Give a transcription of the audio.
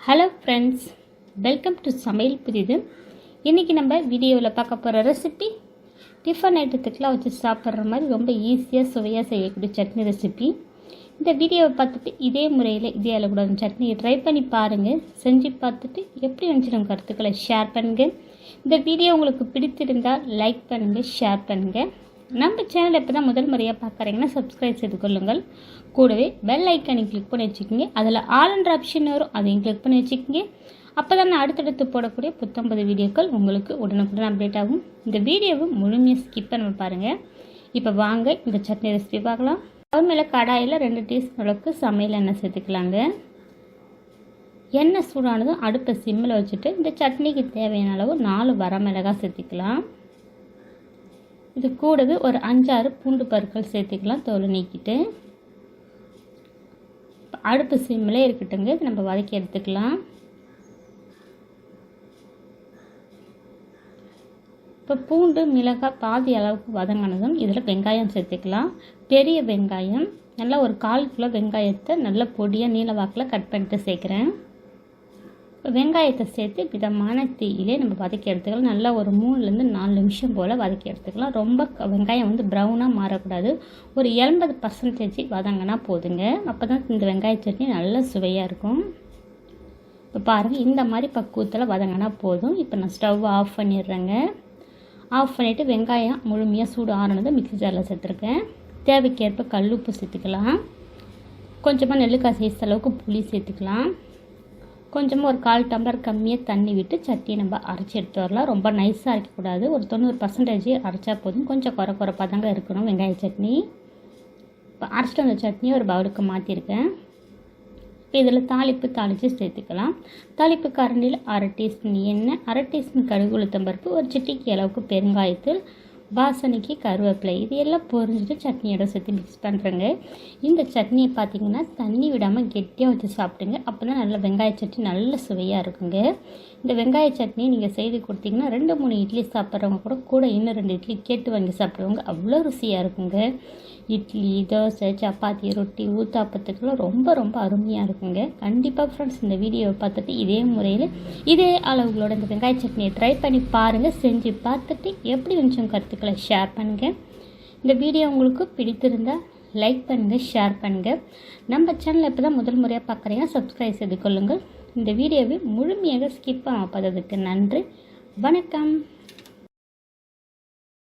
Hello friends welcome to சமையல் புதிது. இன்றைக்கி நம்ம வீடியோவில் பார்க்க போகிற ரெசிபி டிஃபன் ஐட்டத்துக்கெலாம் வச்சு சாப்பிட்ற மாதிரி ரொம்ப ஈஸியாக சுவையாக செய்யக்கூடிய சட்னி ரெசிபி இந்த வீடியோவை பார்த்துட்டு இதே முறையில் இதே அளவுக்கூட சட்னியை ட்ரை பண்ணி பாருங்கள் செஞ்சு பார்த்துட்டு எப்படி வந்துச்சு நம்ம கருத்துக்களை ஷேர் பண்ணுங்கள் இந்த வீடியோ உங்களுக்கு பிடித்திருந்தால் லைக் பண்ணுங்கள் ஷேர் பண்ணுங்கள் நம்ம சேனல் இப்போ தான் முதல் முறையாக பார்க்குறீங்கன்னா சப்ஸ்கிரைப் செய்து கொள்ளுங்கள். கூடவே பெல் ஐக்கானை கிளிக் பண்ணி வச்சுக்கோங்க. அதில் ஆல்ன்ற ஆப்ஷன் வரும். அதையும் கிளிக் பண்ணி வச்சுக்கோங்க. அப்போ தான் நான் அடுத்தடுத்து போடக்கூடிய புத்தம்பது வீடியோக்கள் உங்களுக்கு உடனுக்குடன் அப்டேட் ஆகும். இந்த வீடியோவை முழுமையாக ஸ்கிப் பண்ண பாருங்கள் இப்போ வாங்க இந்த சட்னி ரெசிபி பார்க்கலாம். அது மேலே கடாயில் ரெண்டு டீஸ்பூன் அளவுக்கு சமையல் எண்ணெய் சேர்த்துக்கலாங்க. எண்ணெய் சூடானதும் அடுப்பை சிம்மில் வச்சுட்டு இந்த சட்னிக்கு தேவையான அளவு நாலு வரமிளகாய் சேர்த்துக்கலாம். இது கூடவே ஒரு அஞ்சாறு பூண்டு பருக்கள் சேர்த்துக்கலாம் தோல் நீக்கிட்டு. அடுப்பு சிம்மில் இருக்கட்டுங்க இது நம்ம வதக்கி எடுத்துக்கலாம். இப்போ பூண்டு மிளகாய் பாதி அளவுக்கு வதங்கினதும் இதில் வெங்காயம் சேர்த்துக்கலாம். பெரிய வெங்காயம் நல்லா ஒரு கால் கிலோ வெங்காயத்தை நல்லா பொடியாக நீல வாக்கில் கட் பண்ணிட்டு சேர்க்குறேன். வெங்காயத்தை சேர்த்து விதமான தீயிலே நம்ம வதக்கி எடுத்துக்கலாம். நல்லா ஒரு மூணுலேருந்து நாலு நிமிஷம் போல் வதக்கி எடுத்துக்கலாம். ரொம்ப வெங்காயம் வந்து ப்ரௌனாக மாறக்கூடாது. ஒரு எண்பது பர்சன்டேஜ் வதங்கினா போதுங்க. அப்போ தான் இந்த வெங்காய சட்னி நல்லா சுவையாக இருக்கும். இப்போ பாருங்கள் இந்த மாதிரி பக்குவத்தில் வதங்கினா போதும். இப்போ நான் ஸ்டவ் ஆஃப் பண்ணிடுறேங்க. ஆஃப் பண்ணிவிட்டு வெங்காயம் முழுமையாக சூடு ஆறினதை மிக்சி ஜாரில் சேர்த்துருக்கேன். தேவைக்கேற்ப கல் உப்பு சேர்த்துக்கலாம். கொஞ்சமாக நெல்லுக்காய் சேர்த்த அளவுக்கு புளி சேர்த்துக்கலாம். கொஞ்சமாக ஒரு கால் டம்ளர் கம்மியாக தண்ணி விட்டு சட்னியை நம்ம அரைச்சி எடுத்து வரலாம். ரொம்ப நைஸாக அரைக்கக்கூடாது. ஒரு தொண்ணூறு பர்சன்டேஜ் அரைச்சா போதும். கொஞ்சம் குறை குறைப்பாக தாங்க இருக்கணும். வெங்காய சட்னி. இப்போ அரைச்சிட்டு வந்த சட்னியை ஒரு பவுலுக்கு மாற்றிருக்கேன் இதில் தாளிப்பு தாளித்து சேர்த்துக்கலாம். தாளிப்பு கரண்டியில் அரை டீஸ்பூன் எண்ணெய் அரை டீஸ்பூன் கடுகு உளுத்தம்பருப்பு ஒரு சிட்டிக்கு அளவுக்கு பெருங்காயத்தூள் வாசனைக்கு கருவேப்பிலை. இது எல்லாம் பொரிஞ்சிட்டு சட்னியோட சேர்த்து மிக்ஸ் பண்ணுறேங்க இந்த சட்னியை பார்த்தீங்கன்னா தண்ணி விடாமல் கெட்டியாக வச்சு சாப்பிடுங்க. அப்போ தான் நல்ல வெங்காய சட்னி நல்ல சுவையாக இருக்குங்க. இந்த வெங்காய சட்னி நீங்கள் செய்து கொடுத்தீங்கன்னா ரெண்டு மூணு இட்லி சாப்பிட்றவங்க கூட கூட இன்னும் ரெண்டு இட்லி கேட்டு வாங்கி சாப்பிடுவாங்க அவ்வளோ ருசியாக இருக்குங்க. இட்லி தோசை சப்பாத்தி ரொட்டி ஊத்தாப்பத்துக்கெல்லாம் ரொம்ப ரொம்ப அருமையாக இருக்குங்க. கண்டிப்பாக ஃப்ரெண்ட்ஸ் இந்த வீடியோவை பார்த்துட்டு இதே முறையில் இதே அளவுகளோட இந்த வெங்காய சட்னியை ட்ரை பண்ணி பாருங்கள் செஞ்சு பார்த்துட்டு எப்படி கொஞ்சம் கருத்துக்களை ஷேர் பண்ணுங்கள் இந்த வீடியோ உங்களுக்கு பிடித்திருந்தால் லைக் பண்ணுங்கள் ஷேர் பண்ணுங்கள் நம்ம சேனலை இப்போ தான் முதல் முறையாக பார்க்குறீங்க சப்ஸ்கிரைப் செய்து கொள்ளுங்கள். இந்த வீடியோவை முழுமையாக ஸ்கிப் பண்ண நன்றி. வணக்கம்.